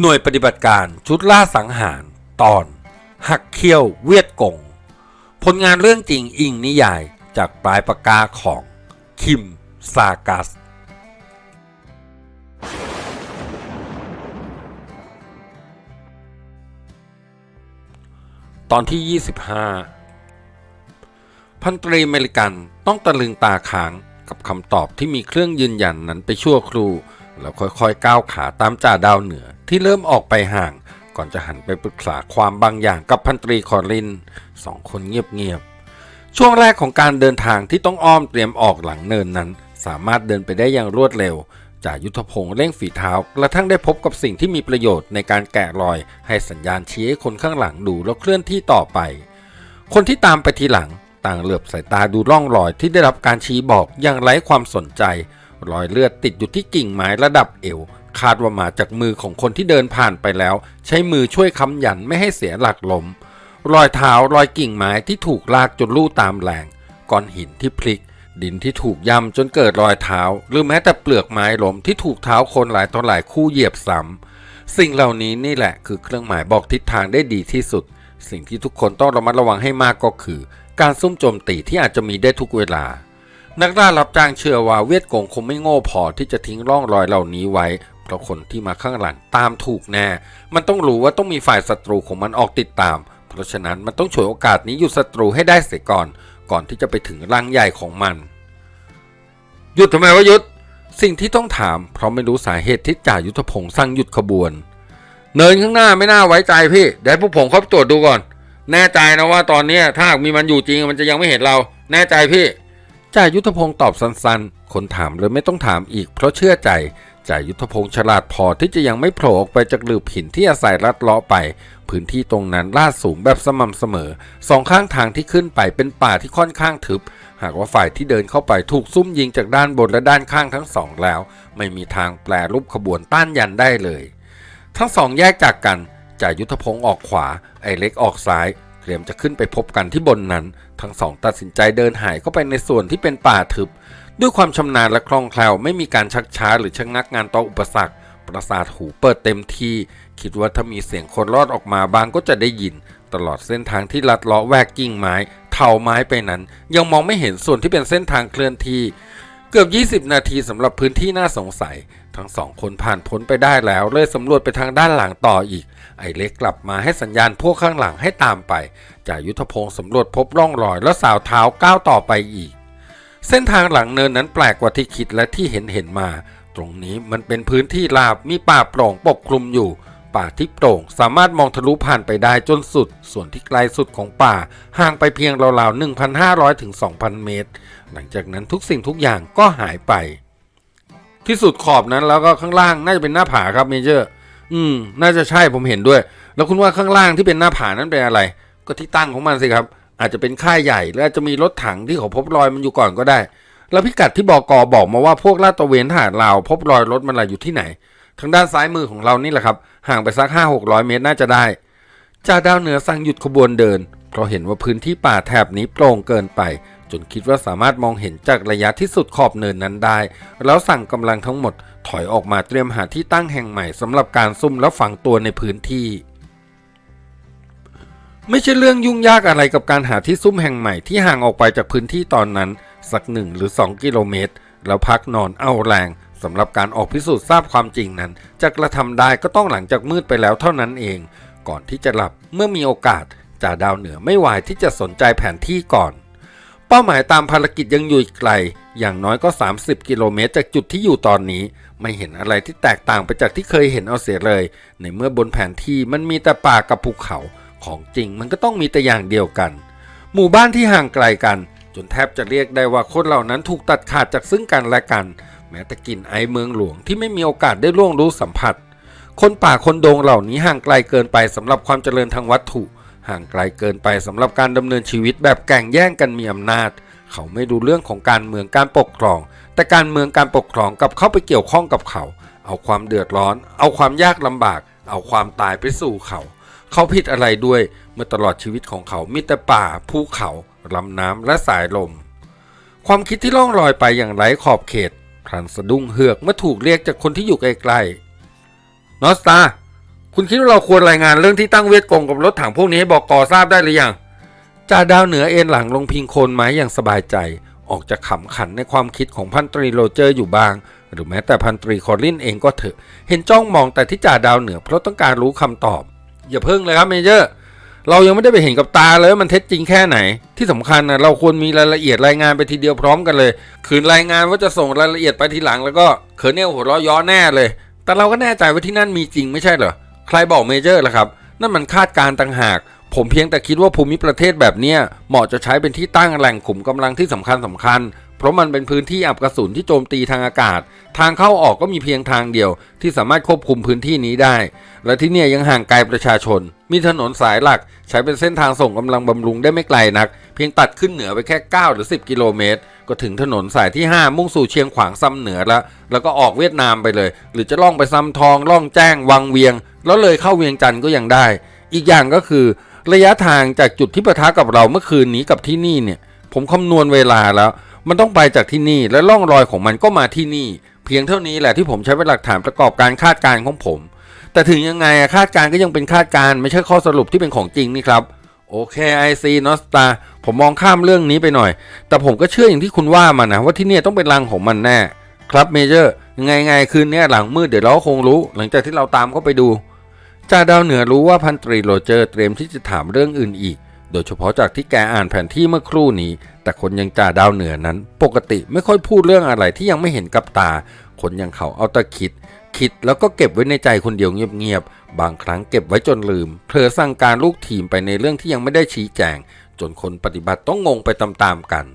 หน่วยปฏิบัติการชุดล่าสังหาร ตอน หักเขี้ยวเวียดกง ผลงานเรื่องจริงอิงนิยายจากปลายปากกาของ คิม ซากัส ตอนที่ 25 พันตรีเมริกันต้องตะลึงตาค้างกับคำตอบที่มีเครื่องยืนยันนั้นไปชั่วครู่ แล้วค่อยๆก้าวขาตามจ่าดาวเหนือที่เริ่มออกไปห่าง ก่อนจะหันไปปรึกษาความบางอย่างกับพันตรีคอรินสองคนเงียบๆช่วงแรกของการเดินทางที่ต้องอ้อมเตรียมออกหลังเนินนั้น สามารถเดินไปได้อย่างรวดเร็วจ่ายุทธพงศ์เร่งฝีเท้ากระทั่งได้พบกับสิ่งที่มีประโยชน์ในการแกะรอย ให้สัญญาณชี้ให้คนข้างหลังดูแล้วเคลื่อนที่ต่อไป คนที่ตามไปทีหลังต่างเหลือบสายตาดูร่องรอยที่ได้รับการชี้บอกอย่างไร้ความสนใจ รอยเลือดติดอยู่ที่กิ่งไม้ระดับเอว คาดว่ามาจากมือของคนที่เดินผ่านไปแล้ว ใช้มือช่วยค้ำยันไม่ให้เสียหลักล้มรอยเท้ารอยกิ่งไม้ที่ถูกลากจนลู่ตามแรงก้อนหินที่พลิก ดินที่ถูกย่ำจนเกิดรอยเท้า หรือแม้แต่เปลือกไม้ล้มที่ถูกเท้าคนหลายต่อหลายคู่เหยียบซ้ำสิ่งเหล่านี้นี่แหละคือเครื่องหมายบอกทิศทางได้ดีที่สุด สิ่งที่ทุกคนต้องระมัดระวังให้มากก็คือ การซุ่มโจมตีที่อาจจะมีได้ทุกเวลา นักล่ารับจ้างเชื่อว่าเวียดกงคงไม่โง่พอที่จะทิ้งร่องรอยเหล่านี้ไว้ เพราะคนที่มาข้างหลังตามถูกแน่ มันต้องรู้ว่าต้องมีฝ่ายศัตรูของมันออกติดตาม เพราะฉะนั้นมันต้องฉวยโอกาสนี้หยุดศัตรูให้ได้เสียก่อน ก่อนที่จะไปถึงรังใหญ่ของมัน หยุดทำไมวะหยุด สิ่งที่ต้องถาม เพราะไม่รู้สาเหตุที่จ่ายุทธพงศ์สั่งหยุดขบวน เนินข้างหน้าไม่น่าไว้ใจพี่เดี๋ยวพวกผมเข้าไปตรวจดูก่อน แน่ใจนะว่าตอนนี้ถ้าหากมีมันอยู่จริงมันจะยังไม่เห็นเรา แน่ใจพี่ จ่ายุทธพงศ์ตอบสั้นๆ คนถามเลยไม่ต้องถามอีกเพราะเชื่อใจจ่ายุทธพงศ์ฉลาดพอที่จะยังไม่โผล่ออกไปจากหลืบหินที่อาศัยลัดเลาะไป พื้นที่ตรงนั้นลาดสูงแบบสม่ำเสมอ สองข้างทางที่ขึ้นไปเป็นป่าที่ค่อนข้างทึบ หากว่าฝ่ายที่เดินเข้าไปถูกซุ่มยิงจากด้านบนและด้านข้างทั้งสองแล้ว ไม่มีทางแปลรูปขบวนต้านยันได้เลย ทั้งสองแยกจากกันจ่ายุทธพงศ์ออกขวา ไอเล็กออกซ้าย เตรียมจะขึ้นไปพบกันที่บนนั้น ทั้งสองตัดสินใจเดินหายเข้าไปในส่วนที่เป็นป่าทึบ ด้วยความชำนาญและคล่องแคล่วไม่มีการชักช้าหรือชะงักงานต่ออุปสรรค ประสาทหูเปิดเต็มที่ คิดว่าถ้ามีเสียงคนรอดออกมาบางก็จะได้ยิน ตลอดเส้นทางที่ลัดเลาะแวกกิ่งไม้ เถาไม้ไปนั้น ยังมองไม่เห็นส่วนที่เป็นเส้นทางเคลื่อนที่ เกือบ 20 นาทีสำหรับพื้นที่น่าสงสัย ทั้งสองคนผ่านพ้นไปได้แล้วเลยสำรวจไปทางด้านหลังต่ออีก ไอเล็กกลับมาให้สัญญาณพวกข้างหลังให้ตามไปจ่ายุทธพงศ์สำรวจพบร่องรอยแล้วสาวเท้าก้าวต่อไปอีก เส้นทางหลังเนินนั้นแปลกกว่าที่คิดและที่เห็นเห็นมา ตรงนี้มันเป็นพื้นที่ราบมีป่าโปร่งปกคลุมอยู่ ป่าที่โปร่งสามารถมองทะลุผ่านไปได้จนสุด ส่วนที่ไกลสุดของป่าห่างไปเพียงราวๆ1,500ถึง2,000 เมตร หลังจากนั้นทุกสิ่งทุกอย่างก็หายไป ที่สุดขอบนั้นแล้วก็ข้างล่างน่าจะเป็นหน้าผาครับเมเจอร์ อืม น่าจะใช่ผมเห็นด้วย แล้วคุณว่าข้างล่างที่เป็นหน้าผานั้นเป็นอะไร ก็ที่ตั้งของมันสิครับ อาจจะเป็นค่ายใหญ่หรืออาจจะมีรถถังที่เขาพบรอยมันอยู่ก่อนก็ได้ แล้วพิกัดที่บกบอกมาว่าพวกลาดตระเวนทหารลาวพบรอยรถมันอะไรอยู่ที่ไหน ทางด้านซ้ายมือของเรานี่แหละครับ ห่างไปสักห้าหกร้อยเมตรน่าจะได้จ่าดาวเหนือสั่งหยุดขบวนเดิน เพราะเห็นว่าพื้นที่ป่าแถบนี้โปร่งเกินไป จนคิดว่าสามารถมองเห็นจากระยะที่สุดขอบเนินนั้นได้ แล้วสั่งกำลังทั้งหมดถอยออกมาเตรียมหาที่ตั้งแห่งใหม่สำหรับการซุ่มและฝังตัวในพื้นที่ ไม่ใช่เรื่องยุ่งยากอะไรกับการหาที่ซุ่มแห่งใหม่ที่ห่างออกไปจากพื้นที่ตอนนั้น สักหนึ่งหรือ 2 กิโลเมตร แล้วพักนอนเอาแรงสำหรับการออกพิสูจน์ทราบความจริงนั้น จะกระทำได้ก็ต้องหลังจากมืดไปแล้วเท่านั้นเอง ก่อนที่จะหลับเมื่อมีโอกาสจ่าดาวเหนือไม่วายที่จะสนใจแผนที่ก่อน เป้าหมายตามภารกิจยังอยู่อีกไกล อย่างน้อยก็ 30 กิโลเมตรจากจุดที่อยู่ตอนนี้ ไม่เห็นอะไรที่แตกต่างไปจากที่เคยเห็นเอาเสียเลย ในเมื่อบนแผนที่มันมีแต่ป่ากับภูเขาของจริงมันก็ต้องมีแต่อย่างเดียวกัน หมู่บ้านที่ห่างไกลกัน จนแทบจะเรียกได้ว่าคนเหล่านั้นถูกตัดขาดจากซึ่งกันและกัน แม้แต่กลิ่นไอเมืองหลวงที่ไม่มีโอกาสได้ล่วงรู้สัมผัส คนป่าคนดงเหล่านี้ห่างไกลเกินไปสำหรับความเจริญทางวัตถุ ห่างไกลเกินไปสำหรับการดำเนินชีวิตแบบแก่งแย่งกันมีอำนาจ เขาไม่รู้เรื่องของการเมืองการปกครอง แต่การเมืองการปกครองกับเข้าไปเกี่ยวข้องกับเขา เอาความเดือดร้อน เอาความยากลำบาก เอาความตายไปสู่เขา เขาผิดอะไรด้วยเมื่อตลอดชีวิตของเขามีแต่ป่าภูเขาลำน้ำและสายลม ความคิดที่ล่องลอยไปอย่างไร้ขอบเขตพลันสะดุ้งเฮือกเมื่อถูกเรียกจากคนที่อยู่ไกลๆนอสตา คุณคิดว่าเราควรรายงานเรื่องที่ตั้งเวทกงกับรถถังพวกนี้ให้บอกกอทราบได้หรือยังจ่าดาวเหนือเอ็นหลังลงพิงโคนไม้อย่างสบายใจ ออกจากขำขันในความคิดของพันตรีโรเจอร์อยู่บ้าง หรือแม้แต่พันตรีคอลลินเองก็เถอะ เห็นจ้องมองแต่ที่จ่าดาวเหนือเพราะต้องการรู้คำตอบ อย่าเพิ่งเลยครับเมเจอร์ เรายังไม่ได้ไปเห็นกับตาเลยมันเท็จจริงแค่ไหน ที่สำคัญนะเราควรมีรายละเอียดรายงานไปทีเดียวพร้อมกันเลย คืนรายงานว่าจะส่งรายละเอียดไปทีหลังแล้วก็เคิร์เนลหัวเราะย้อแน่เลย แต่เราก็แน่ใจว่าที่นั่นมีจริงไม่ใช่เหรอ ครบอกเมเจอร์ล่ะครับ นั่นมันคาดการณ์ต่างหาก ผมเพียงแต่คิดว่าภูมิประเทศแบบเนี้ยเหมาะจะใช้เป็นที่ตั้งแหล่งขุมกำลังที่สำคัญสำคัญ เพราะมันเป็นพื้นที่อับกระสุนที่โจมตีทางอากาศ ทางเข้าออกก็มีเพียงทางเดียว ที่สามารถควบคุมพื้นที่นี้ได้ และที่เนี่ยยังห่างไกลประชาชน มีถนนสายหลัก ใช้เป็นเส้นทางส่งกำลังบำรุงได้ไม่ไกลนัก เพียงตัดขึ้นเหนือไปแค่ 9 หรือ 10 กิโลเมตร ก็ถึงถนนสายที่ 5 มุ่งสู่เชียงขวางซ้ำเหนือแล้ว แล้วก็ออกเวียดนามไปเลย หรือจะล่องไปซ้ำทองล่องแจ้งวังเวียง แล้วเลยเข้าเวียงจันทร์ก็ยังได้ อีกอย่างก็คือ ระยะทางจากจุดที่ประทะกับเราเมื่อคืนนี้กับที่นี่เนี่ย ผมคำนวณเวลาแล้ว มันต้องไปจากที่นี่และล่องรอยของมันก็มาที่นี่ เพียงเท่านี้แหละที่ผมใช้เป็นหลักฐานประกอบการคาดการณ์ของผม แต่ถึงยังไงคาดการณ์ก็ยังเป็นคาดการณ์ไม่ใช่ข้อสรุปที่เป็นของจริงนี่ครับ โอเคไอซีนอสตาผมมองข้ามเรื่องนี้ไปหน่อย แต่ผมก็เชื่ออย่างที่คุณว่ามานะ ว่าที่เนี่ยต้องเป็นรังของมันแน่ ครับเมเจอร์ยังไงไงคืนนี้หลังมืดเดี๋ยวเราคงรู้ หลังจากที่เราตามเข้าไปดูจ่าดาวเหนือรู้ว่าพันตรีโรเจอร์เตรียมที่จะถามเรื่องอื่นอีก โดยเฉพาะจากที่แกอ่านแผนที่เมื่อครู่นี้ แต่คนยังจ่าดาวเหนือนั้น ปกติไม่ค่อยพูดเรื่องอะไรที่ยังไม่เห็นกับตา คนยังเขาเอาต่คิด คิดแล้วก็เก็บไว้ในใจคนเดียวเงียบๆ บางครั้งเก็บไว้จนลืม เผลอสั่งการลูกทีมไปในเรื่องที่ยังไม่ได้ชี้แจง จนคนปฏิบัติต้องงงไปตามๆกัน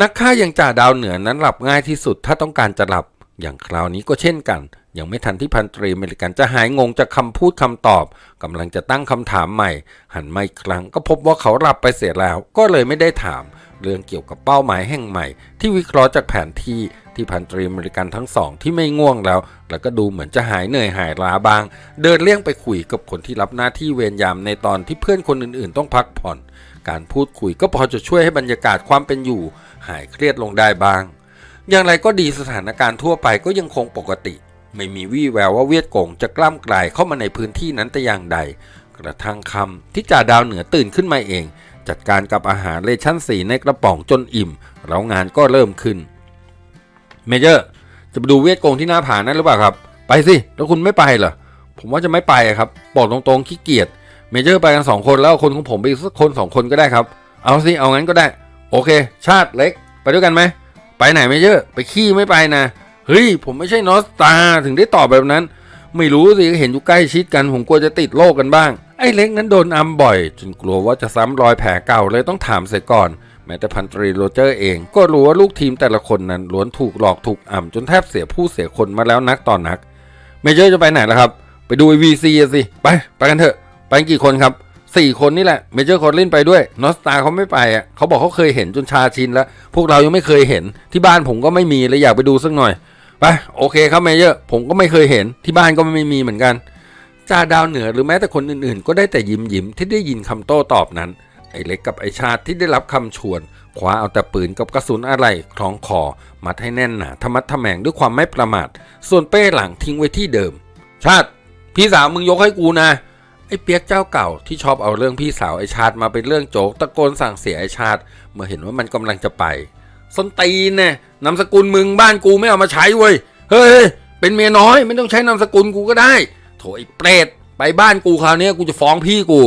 นักฆ่าอย่างจ่าดาวเหนือนั้นหลับง่ายที่สุดถ้าต้องการจะหลับ อย่างคราวนี้ก็เช่นกัน ยังไม่ทันที่พันตรีเมริกันจะหายงงจากคำพูดคำตอบกำลังจะตั้งคำถามใหม่ หันมาอีกครั้งก็พบว่าเขาหลับไปเสียแล้ว ก็เลยไม่ได้ถาม เรื่องเกี่ยวกับเป้าหมายแห่งใหม่ ที่วิเคราะห์จากแผนที่ ที่พันตรีอเมริกันทั้งสองที่ไม่ง่วงแล้ว แล้วก็ดูเหมือนจะหายเหนื่อยหายล้าบ้าง เดินเลี่ยงไปคุยกับคนที่รับหน้าที่เวรยามในตอนที่เพื่อนคนอื่นๆ ต้องพักผ่อน การพูดคุยก็พอจะช่วยให้บรรยากาศความเป็นอยู่ หายเครียดลงได้บ้าง อย่างไรก็ดีสถานการณ์ทั่วไปก็ยังคงปกติ ไม่มีวี่แววว่าเวียดกงจะกล้ำกลายเข้ามาในพื้นที่นั้นแต่อย่างใด กระทั่งคำที่จ่าดาวเหนือตื่นขึ้นมาเองจัดการกับอาหารเลชั่นสีในกระป๋องจนอิ่ม แล้วงานก็เริ่มขึ้น เมเจอร์จะไปดูเวียดกงที่หน้าผานั้นหรือเปล่าครับ ไปสิ แล้วคุณไม่ไปเหรอ ผมว่าจะไม่ไปครับ บอกตรงๆขี้เกียจ เมเจอร์ไปกันสองคนแล้วคนของผมไปอีกสักคนสองคนก็ได้ครับ เอาสิ เอางั้นก็ได้ โอเค ชาติเล็ก ไปด้วยกันไหม ไปไหนเมเจอร์ ไปขี้ไม่ไปนะ เฮ้ย ผมไม่ใช่นอสตาถึงได้ตอบแบบนั้น ไม่รู้สิ เห็นอยู่ใกล้ชิดกัน ผมกลัวจะติดโรคกันบ้าง ไอ้เล็กนั้นโดนอัมบ่อย จนกลัวว่าจะซ้ำรอยแผลเก่าเลยต้องถามเสียก่อน ม้แต่พันตรีโรเจอร์เองก็รู้ว่าลูกทีมแต่ละคนนั้นล้วนถูกหลอกถูกอ่ำจนแทบเสียผู้เสียคนมาแล้วนักต่อนนักเมเจอร์จะไปไหนล่ะครับ ไปดูวีซีสิ ไป ไปกันเถอะ ไปกี่คนครับสี่คนนี่แหละเมเจอร์คอรลินไปด้วยนอสตาเขาไม่ไปอะเขาบอกเขาเคยเห็นจนชาชินแล้ว พวกเรายังไม่เคยเห็นที่บ้านผมก็ไม่มีเลยอยากไปดูสักหน่อยไปโอเคครับเมเจอร์ผมก็ไม่เคยเห็นที่บ้านก็ไม่มีเหมือนกันจ่าดาวเหนือหรือแม้แต่คนอื่นๆ ก็ได้แต่ยิ้มยิ้มที่ได้ยินคำโต้ตอบนั้น ไอ้เล็กกับไอ้ชาติที่ได้รับคำชวนคว้าเอาแต่ปืนกับกระสุนอะไรคล้องคอ มัดให้แน่นหนาทะมัดทะแมงด้วยความไม่ประมาท ส่วนเป้หลังทิ้งไว้ที่เดิม ชาติ พี่สาวมึงยกให้กูนะไอ้เปียกเจ้าเก่าที่ชอบเอาเรื่องพี่สาวไอ้ชาติมาเป็นเรื่องโจกตะโกนสั่งเสียไอ้ชาติ เมื่อเห็นว่ามันกำลังจะไปส้นตีนเนี่ยนามสกุลมึงบ้านกูไม่เอามาใช้เว้ยเฮ้ยเป็นเมียน้อยไม่ต้องใช้นามสกุลกูก็ได้ โถไอ้เปรตไปบ้านกูคราวนี้กูจะฟ้องพี่กู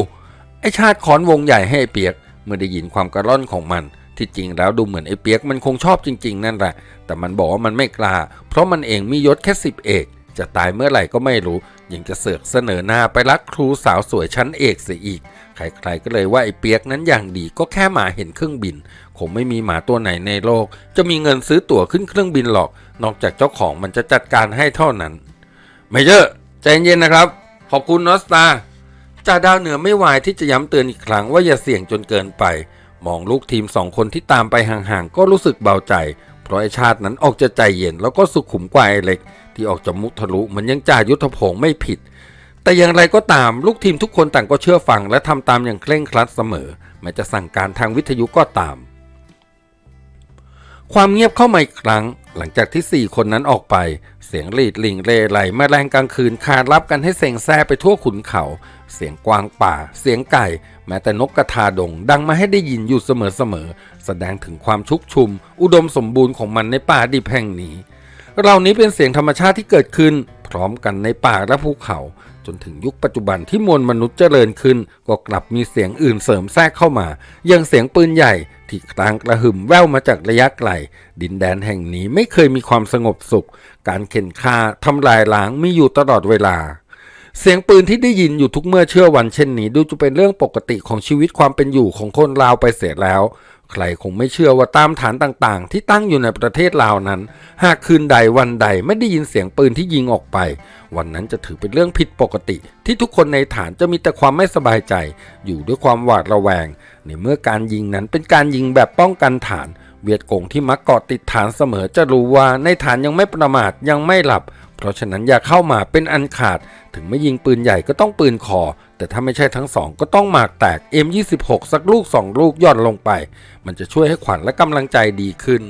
ไอชาติขอนวงใหญ่ให้ไอเปียก เมื่อได้ยินความกระร่อนของมัน ที่จริงแล้วดูเหมือนไอเปียกมันคงชอบจริง ๆ นั่นแหละ แต่มันบอกว่ามันไม่กล้า เพราะมันเองมียศแค่สิบเอก จะตายเมื่อไหร่ก็ไม่รู้ ยังจะเสือกเสนอหน้าไปรักครูสาวสวยชั้นเอกเสียอีก ใครๆก็เลยว่าไอเปียกนั้นอย่างดีก็แค่หมาเห็นเครื่องบิน คงไม่มีหมาตัวไหนในโลก จะมีเงินซื้อตั๋วขึ้นเครื่องบินหรอก นอกจากเจ้าของมันจะจัดการให้เท่านั้นเมเจอร์ใจเย็นนะครับ ขอบคุณนอสตา จ่าดาวเหนือไม่วายที่จะย้ำเตือนอีกครั้งว่าอย่าเสี่ยงจนเกินไป มองลูกทีมสองคนที่ตามไปห่างๆก็รู้สึกเบาใจ เพราะไอชาตินั้นออกจะใจเย็นแล้วก็สุขุมกว่าไอเล็ก ที่ออกจะมุทะลุมันยังจ่ายุทธพงศ์ไม่ผิด แต่อย่างไรก็ตามลูกทีมทุกคนต่างก็เชื่อฟังและทำตามอย่างเคร่งครัดเสมอแม้จะสั่งการทางวิทยุก็ตาม ความเงียบเข้ามาอีกครั้ง หลังจากที่ 4 คนนั้นออกไป สียงหลีดหลิงเลไหลแมลงกลางคืนคาดรับกันให้เซ็งแซ่ไปทั่วขุนเขา เสียงกวางป่า เสียงไก่ แม้แต่นกกระทาดง ดังมาให้ได้ยินอยู่เสมอๆแสดงถึงความชุกชุม อุดมสมบูรณ์ของมันในป่าดิบแห่งนี้เหล่านี้เป็นเสียงธรรมชาติที่เกิดขึ้น พร้อมกันในป่าและภูเขา จนถึงยุคปัจจุบันที่มวลมนุษย์เจริญขึ้น ก็กลับมีเสียงอื่นเสริมแทรกเข้ามาอย่างเสียงปืนใหญ่ที่กลางกระหึ่มแว่วมาจากระยะไกล ดินแดนแห่งนี้ไม่เคยมีความสงบสุข การเข็นฆ่าทำลายล้างมีอยู่ตลอดเวลาเสียงปืนที่ได้ยินอยู่ทุกเมื่อเชื่อวันเช่นนี้ ดูจะเป็นเรื่องปกติของชีวิตความเป็นอยู่ของคนลาวไปเสียแล้ว ใครคงไม่เชื่อว่าตามฐานต่างๆ ที่ตั้งอยู่ในประเทศลาวนั้น หากคืนใดวันใดไม่ได้ยินเสียงปืนที่ยิงออกไป วันนั้นจะถือเป็นเรื่องผิดปกติ ที่ทุกคนในฐานจะมีแต่ความไม่สบายใจ อยู่ด้วยความหวาดระแวง ในเมื่อการยิงนั้นเป็นการยิงแบบป้องกันฐาน เวียดกงที่มักเกาะติดฐานเสมอจะรู้ว่าในฐานยังไม่ประมาทยังไม่หลับ เพราะฉะนั้นอย่าเข้ามาเป็นอันขาด ถึงไม่ยิงปืนใหญ่ก็ต้องปืนคอ แต่ถ้าไม่ใช่ทั้งสองก็ต้องหมากแตก M26 สักลูกสองลูกย่อนลงไป มันจะช่วยให้ขวัญและกำลังใจดีขึ้น